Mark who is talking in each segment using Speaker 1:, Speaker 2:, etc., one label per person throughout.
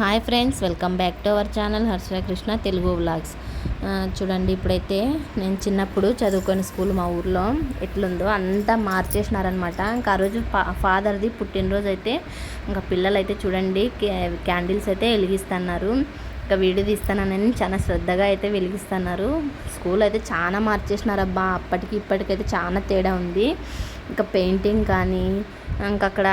Speaker 1: Hi friends welcome back to our channel Harsha Krishna Telugu vlogs. చూడండి ఇప్పుడైతే నేను చిన్నప్పుడు చదువుకునే స్కూల్ మా ఊర్లో ఎట్లుందో అంతా మార్చేసినారనమాట ఇంకా ఆ రోజు ఫాదర్ది పుట్టినరోజు అయితే ఇంకా పిల్లలు అయితే చూడండి క్యాండిల్స్ అయితే వెలిగిస్తున్నారు. ఇంకా వీడియో తీస్తానని చాలా శ్రద్ధగా అయితే వెలిగిస్తున్నారు. స్కూల్ అయితే చాలా మార్చేసినారబ్బా అప్పటికి ఇప్పటికైతే చాలా తేడా ఉంది. ఇంకా పెయింటింగ్ కానీ ఇంకా అక్కడ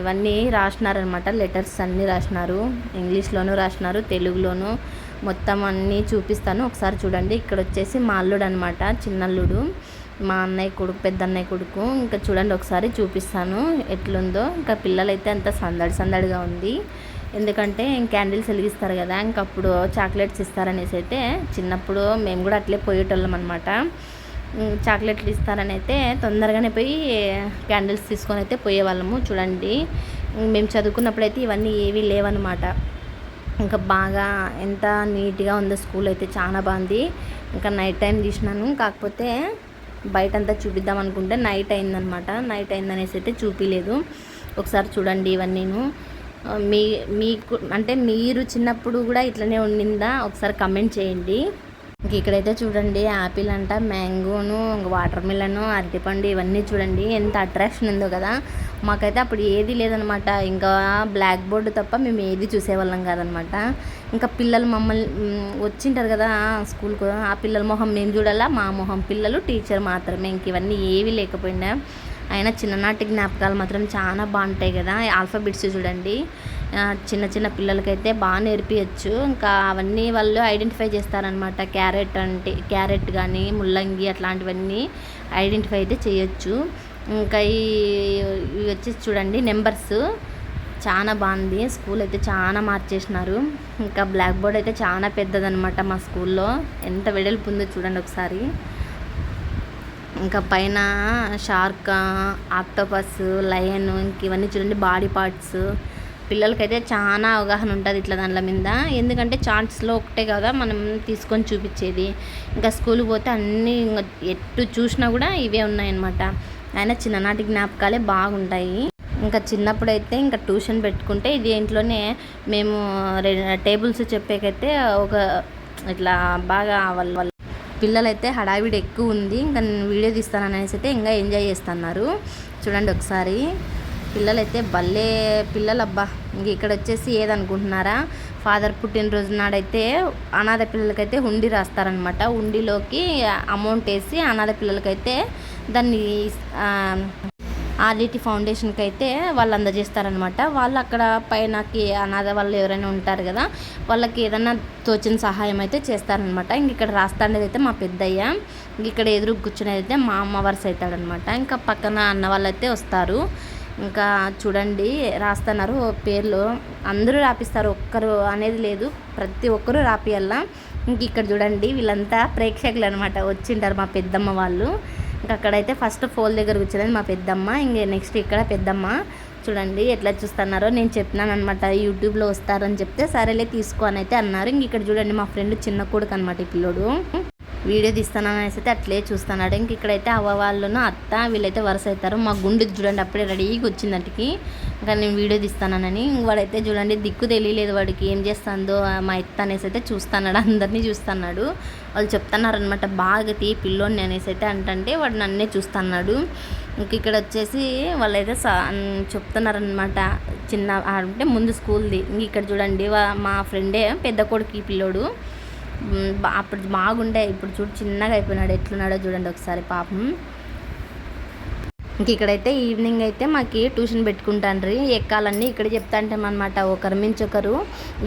Speaker 1: ఇవన్నీ రాసినారనమాట లెటర్స్ అన్నీ రాసినారు. ఇంగ్లీష్లోనూ రాసినారు తెలుగులోను. మొత్తం అన్నీ చూపిస్తాను. ఒకసారి చూడండి. ఇక్కడ వచ్చేసి మా అల్లుడు అనమాట చిన్నల్లుడు. మా అన్నయ్య కొడుకు పెద్ద అన్నయ్య కొడుకు. ఇంకా చూడండి ఒకసారి చూపిస్తాను. ఎట్లుందో. ఇంకా పిల్లలైతే అంత సందడి సందడిగా ఉంది. ఎందుకంటే క్యాండిల్స్ వెలిగిస్తారు కదా ఇంకప్పుడు చాక్లెట్స్ ఇస్తారనేసి అయితే చిన్నప్పుడు మేము కూడా అట్లే పోయేటోళ్ళం అనమాట చాక్లెట్లు ఇస్తారని అయితే తొందరగానే పోయి క్యాండిల్స్ తీసుకొని అయితే పోయేవాళ్ళము చూడండి. మేము చదువుకున్నప్పుడు అయితే ఇవన్నీ ఏవీ లేవన్నమాట. ఇంకా బాగా ఎంత నీట్గా ఉందో స్కూల్ అయితే చాలా బాగుంది. ఇంకా నైట్ టైం తీసినాను. కాకపోతే బయట అంతా చూపిద్దాం అనుకుంటే నైట్ అయిందనమాట నైట్ అయిందనేసి అయితే చూపించలేదు ఒకసారి చూడండి ఇవన్నీను. మీ మీకు అంటే మీరు చిన్నప్పుడు కూడా ఇట్లనే ఉండిందా? ఒకసారి కమెంట్ చేయండి. ఇంక ఇక్కడైతే చూడండి యాపిల్ అంట మ్యాంగోను వాటర్ మిలను అరటిపండు ఇవన్నీ చూడండి. ఎంత అట్రాక్షన్ ఉందో కదా. మాకైతే అప్పుడు ఏది లేదనమాట. ఇంకా బ్లాక్ బోర్డు తప్ప మేము ఏది చూసేవాళ్ళం కాదనమాట. ఇంకా పిల్లలు మమ్మల్ని వచ్చింటారు కదా స్కూల్కు. ఆ పిల్లల మొహం మేము చూడాలా? మా మొహం పిల్లలు టీచర్ మాత్రమే. ఇంక ఇవన్నీ ఏవి లేకపోయినా. అయినా చిన్ననాటి జ్ఞాపకాలు మాత్రం చాలా బాగుంటాయి కదా. ఆల్ఫాబెట్స్ చూడండి. చిన్న చిన్న పిల్లలకైతే బాగా నేర్పించచ్చు ఇంకా అవన్నీ వాళ్ళు ఐడెంటిఫై చేస్తారనమాట క్యారెట్ అంటే క్యారెట్ కానీ ముల్లంగి అట్లాంటివన్నీ ఐడెంటిఫై అయితే చేయొచ్చు. ఇంకా ఇవి వచ్చేసి చూడండి నెంబర్స్. చాలా బాగుంది. స్కూల్ అయితే చాలా మార్చేసినారు. ఇంకా బ్లాక్ బోర్డ్ అయితే చాలా పెద్దదనమాట మా స్కూల్లో. ఎంత వెడల్పు ఉందో చూడండి ఒకసారి. ఇంకా పైన షార్క్ ఆక్టోపస్ లయన్ ఇంక ఇవన్నీ చూడండి బాడీ పార్ట్స్. పిల్లలకైతే చాలా అవగాహన ఉంటుంది ఇట్లా దానిల మీద. ఎందుకంటే చార్ట్స్లో ఒకటే కదా మనం తీసుకొని చూపించేది. ఇంకా స్కూల్కి పోతే అన్నీ ఎటు చూసినా కూడా ఇవే ఉన్నాయన్నమాట. ఆయన చిన్ననాటి జ్ఞాపకాలే బాగుంటాయి. ఇంకా చిన్నప్పుడు అయితే ఇంకా ట్యూషన్ పెట్టుకుంటే ఇది ఇంట్లోనే మేము టేబుల్స్ చెప్పేకైతే ఒక ఇట్లా బాగా వాళ్ళ పిల్లలైతే హడావిడి ఎక్కువ ఉంది. ఇంకా నేను వీడియో తీస్తాను అనేసి అయితే ఇంకా ఎంజాయ్ చేస్తున్నారు. చూడండి ఒకసారి. పిల్లలైతే భలే పిల్లలబ్బా. ఇంక ఇక్కడ వచ్చేసి ఏదనుకుంటున్నారా? ఫాదర్ పుట్టినరోజు నాడైతే అనాథ పిల్లలకైతే హుండీ రాస్తారనమాట హుండీలోకి అమౌంట్ వేసి అనాథ పిల్లలకైతే దాన్ని ఆర్డిటి ఫౌండేషన్కి అయితే వాళ్ళు అందజేస్తారనమాట వాళ్ళు అక్కడ పైనకి అనాథ వాళ్ళు ఎవరైనా ఉంటారు కదా వాళ్ళకి ఏదైనా తోచిన సహాయం అయితే చేస్తారనమాట ఇంక ఇక్కడ రాస్తాండేది అయితే మా పెద్దయ్య ఇక్కడ ఎదురు కూర్చునేది అయితే మా అమ్మ వరుస అవుతాడనమాట ఇంకా పక్కన అన్న వాళ్ళు అయితే వస్తారు. ఇంకా చూడండి రాస్తున్నారు పేర్లు. అందరూ రాపిస్తారు ఒక్కరు అనేది లేదు. ప్రతి ఒక్కరూ రాపియల్లా ఇంక ఇక్కడ చూడండి వీళ్ళంతా ప్రేక్షకులు అనమాట వచ్చింటారు మా పెద్దమ్మ వాళ్ళు. ఇంకా అక్కడైతే ఫస్ట్ ఫోల్ దగ్గర కూర్చోలేదు మా పెద్దమ్మ. ఇంక నెక్స్ట్ ఇక్కడ పెద్దమ్మ. చూడండి ఎట్లా చూస్తున్నారో నేను చెప్పినాను అనమాట యూట్యూబ్లో వస్తారని చెప్తే సరేలే తీసుకో అని అయితే అన్నారు. ఇంక ఇక్కడ చూడండి మా ఫ్రెండ్ చిన్న కొడుకు అనమాట ఈ పిల్లోడు. వీడియో తీస్తానని అనేసి అయితే అట్లే చూస్తున్నాడు. ఇంక ఇక్కడైతే అవ్వ వాళ్ళను అత్త వీళ్ళైతే వరుస అవుతారు మా గుండు చూడండి అప్పుడే రెడీగా వచ్చిందంటికి. ఇంకా నేను వీడియో తీస్తానని వాడైతే చూడండి దిక్కు తెలియలేదు వాడికి. ఏం చేస్తుందో మా ఎత్త అనేసి అయితే చూస్తున్నాడు అందరినీ చూస్తున్నాడు. వాళ్ళు చెప్తున్నారు అనమాట బాగా తీ పిల్లోని అనేసి అయితే అంటే వాడు నన్నే చూస్తున్నాడు. ఇంక ఇక్కడ వచ్చేసి వాళ్ళైతే చెప్తున్నారనమాట చిన్న అంటే ముందు స్కూల్ది. ఇంక ఇక్కడ చూడండి మా ఫ్రెండే పెద్ద కొడుకు పిల్లోడు. అప్పుడు బాగుండే. ఇప్పుడు చూడు చిన్నగా అయిపోయినాడు. ఎట్లున్నాడో చూడండి ఒకసారి పాపం. ఇంక ఇక్కడైతే ఈవినింగ్ అయితే మాకు ట్యూషన్ పెట్టుకుంటాండ్రి. ఎక్కాలన్నీ ఇక్కడ అనమాట ఒకరి మించి ఒకరు.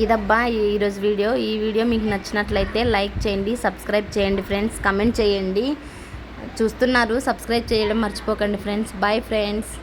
Speaker 1: ఇదబ్బా ఈరోజు వీడియో. ఈ వీడియో మీకు నచ్చినట్లయితే లైక్ చేయండి సబ్స్క్రైబ్ చేయండి ఫ్రెండ్స్. కమెంట్ చేయండి. చూస్తున్నారు సబ్స్క్రైబ్ చేయడం మర్చిపోకండి ఫ్రెండ్స్. Bye friends.